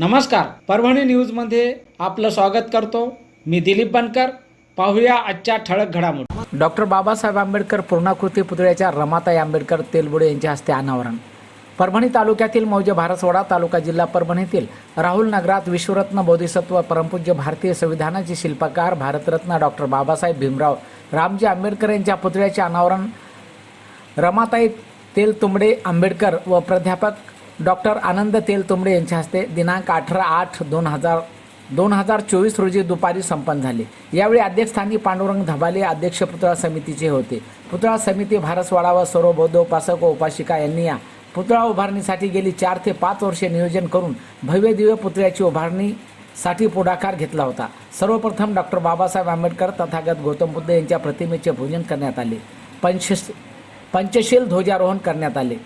नमस्कार. परभणी न्यूजमध्ये आपलं स्वागत करतो. मी दिलीप बनकर. पाहूया आजच्या ठळक घडामोडी. डॉक्टर बाबासाहेब आंबेडकर पूर्णाकृती पुतळ्याच्या रमाताई आंबेडकर तेलबुडे यांच्या हस्ते अनावरण. परभणी तालुक्यातील मौजे भारसवाडा तालुका जिल्हा परभणीतील राहुल नगरात विश्वरत्न बोधिसत्व परमपूज्य भारतीय संविधानाचे शिल्पकार भारतरत्न डॉक्टर बाबासाहेब भीमराव रामजी आंबेडकर यांच्या पुतळ्याचे अनावरण. रमाताई तेलतुंबडे आंबेडकर व प्राध्यापक डॉक्टर आनंद तेलतुंबडे यांच्या हस्ते दिनांक अठरा आठ दोन हजार दोन हजार चोवीस रोजी दुपारी संपन्न झाले. यावेळी अध्यक्षस्थानी पांडुरंग धबाले अध्यक्ष पुतळा समितीचे होते. पुतळा समिती भारसवाडा व सर्व बौद्ध उपासक व उपासिका यांनी या पुतळा उभारणीसाठी गेली चार ते पाच वर्षे नियोजन करून भव्य दिव्य पुतळ्याची उभारणीसाठी पुढाकार घेतला होता. सर्वप्रथम डॉक्टर बाबासाहेब आंबेडकर तथागत गौतम बुद्ध यांच्या प्रतिमेचे पूजन करण्यात आले. पंचश पंचशील ध्वजारोहण करण्यात आले.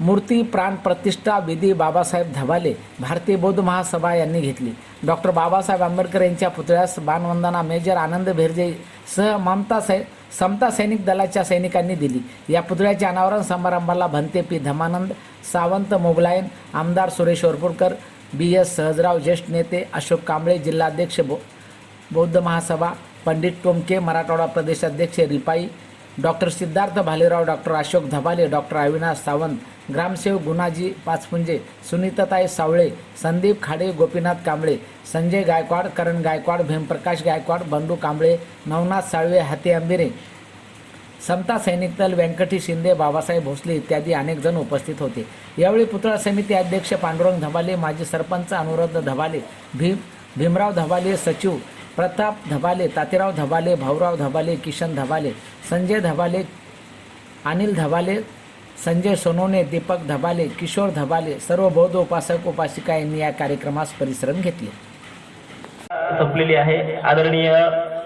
मूर्ती प्राण प्रतिष्ठा विधी बाबासाहेब धबाले भारतीय बौद्ध महासभा यांनी घेतली. डॉक्टर बाबासाहेब आंबेडकर यांच्या पुतळ्यास बाणवंदना मेजर आनंद भेरजे सह ममता सै समता सैनिक दलाच्या सैनिकांनी दिली. या पुतळ्याच्या अनावरण समारंभाला भंते पी. धमानंद सावंत मोगलायन आमदार सुरेश वरपुडकर बी. एस. सहजराव ज्येष्ठ नेते अशोक कांबळे जिल्हाध्यक्ष बो बौद्ध महासभा पंडित टोमके मराठवाडा प्रदेशाध्यक्ष RPI doctor Siddharth Bhalerao doctor Ashok Dhabale doctor Avinash Sawant ग्रामसेवक गुणाजी पाचपुंजे सुनीताताई सावळे संदीप खाडे गोपीनाथ कांबळे संजय गायकवाड करण गायकवाड भीमप्रकाश गायकवाड बंडू कांबळे नवनाथ साळवे हाती आंबिरे समता सैनिक दल व्यंकटी शिंदे बाबासाहेब भोसले इत्यादी अनेक जण उपस्थित होते. यावेळी पुतळा समिती अध्यक्ष पांडुरंग धबाले माजी सरपंच अनुरोध धबाले भीम भीमराव धबाले सचिव प्रताप धबाले तातेराव धबाले भाऊराव धबाले किशन धबाले संजय धबाले अनिल धबाले संजय सोनोने दीपक धबाले किशोर धबाले सर्व बौद्ध उपासक उपासिका यांनी या कार्यक्रमास परिश्रम घेतले. संपलेली आहे. आदरणीय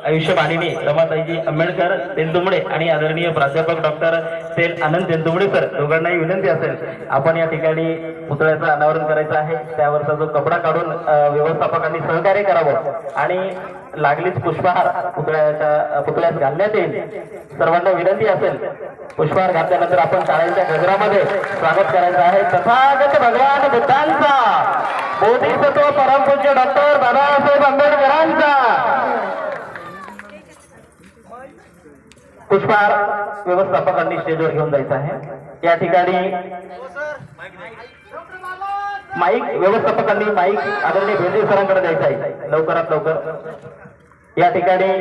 आयुष्य मानिनी रमाताईजी आंबेडकर तेंदुमडे आणि आदरणीय प्राध्यापक डॉक्टर सेल आनंद तेंदुमडे सर दोघांनाही विनंती असेल आपण या ठिकाणी पुतळ्याचं अनावरण करायचं आहे. त्यावरचा जो कपडा काढून व्यवस्थापकांनी सहकार्य करावं. आणि लागलीच पुष्पहार पुतळ्याच्या पुतळ्यात घालण्यात येईल. सर्वांना विनंती असेल पुष्पहार घातल्यानंतर आपण शाळेच्या गजरामध्ये स्वागत करायचं आहे. तथागत भगवान बुद्धांचा बोधिसत्व परमपूज्य डॉक्टर बाबासाहेब आंबेडकरांचा. पुष्पहार व्यवस्थापकांनी स्टेजवर घेऊन जायचं आहे. या ठिकाणी हो, माईक व्यवस्थापकांनी माईक आदरणीय भेंडे सरांकडे द्यायचा आहे. लवकरात लवकर. या ठिकाणी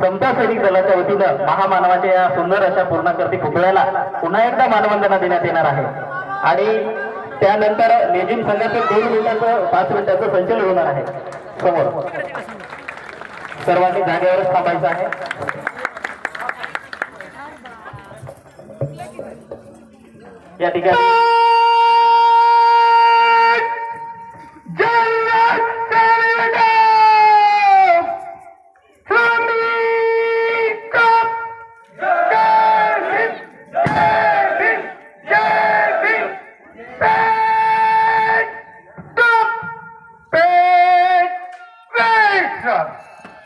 समता सैनिक दलाच्या वतीनं महामानवाच्या या सुंदर अशा पूर्णाकृती पुतळ्याला पुन्हा एकदा मानवंदना देण्यात येणार आहे. आणि त्यानंतर लेझिम संघाचं दोन मिनिटाचं पाच मिनिटाचं संचलन होणार आहे. समोर. सर्वांनी जागेवरच थांबायचं आहे. या ठिकाणी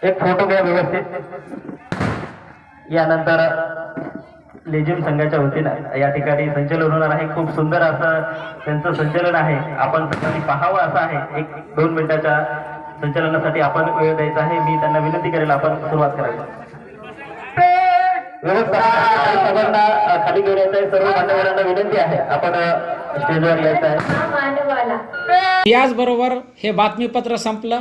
एक फोटो घ्या व्यवस्थित. यानंतर लेझिम संघाच्या वतीनं या ठिकाणी संचलन होणार आहे. खूप सुंदर असं त्यांचं संचलन आहे. आपण सगळ्यांनी पाहावं असं आहे. एक दोन मिनिटाच्या संचलनासाठी आपण वेळ द्यायचा आहे. मी त्यांना विनंती करेल आपण सुरुवात करायला सर्वांना खाली घेऊन यायचं आहे. सर्व मान्यवरांना विनंती आहे. आपण स्टेजवर यायचं आहे. याचबरोबर हे बातमीपत्र संपलं.